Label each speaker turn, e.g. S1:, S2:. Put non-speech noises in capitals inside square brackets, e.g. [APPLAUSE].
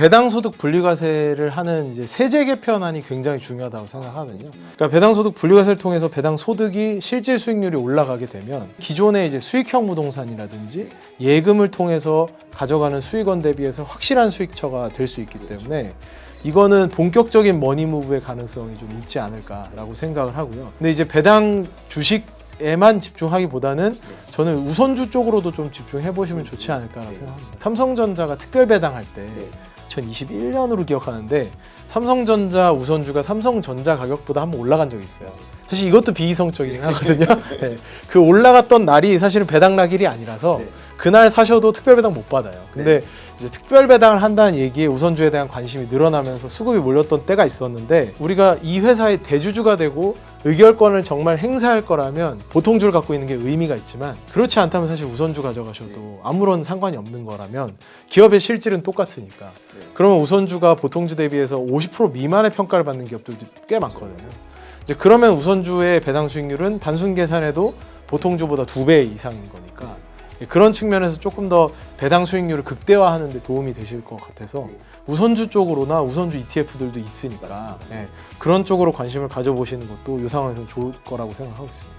S1: 배당소득 분리과세를 하는 이제 세제 개편안이 굉장히 중요하다고 생각하거든요. 그러니까 배당소득 분리과세를 통해서 배당소득이 실질 수익률이 올라가게 되면 기존의 이제 수익형 부동산이라든지 예금을 통해서 가져가는 수익원 대비해서 확실한 수익처가 될 수 있기 때문에 이거는 본격적인 머니무브의 가능성이 좀 있지 않을까라고 생각을 하고요. 근데 이제 배당 주식 에만 집중하기보다는 저는 우선주 쪽으로도 좀 집중해 보시면 좋지 않을까라고 생각합니다. 삼성전자가 특별 배당할 때 2021년으로 기억하는데 삼성전자 우선주가 삼성전자 가격보다 한번 올라간 적이 있어요. 사실 이것도 비이성적이긴 하거든요. 네. [LAUGHS] 그 올라갔던 날이 사실은 배당 날일이 아니라서
S2: 네.
S1: 그날 사셔도 특별 배당 못 받아요. 근데 이제 특별 배당을 한다는 얘기에 우선주에 대한 관심이 늘어나면서 수급이 몰렸던 때가 있었는데 우리가 이 회사의 대주주가 되고 의결권을 정말 행사할 거라면 보통주를 갖고 있는 게 의미가 있지만 그렇지 않다면 사실 우선주 가져가셔도 아무런 상관이 없는 거라면 기업의 실질은 똑같으니까 그러면 우선주가 보통주 대비해서 50% 미만의 평가를 받는 기업들도 꽤 많거든요. 이제 그러면 우선주의 배당 수익률은 단순 계산해도 보통주보다 두 배 이상인 거니까 그런 측면에서 조금 더 배당 수익률을 극대화하는 데 도움이 되실 것 같아서 우선주 쪽으로나 우선주 ETF들도 있으니까 예, 그런 쪽으로 관심을 가져보시는 것도 이 상황에서는 좋을 거라고 생각하고 있습니다.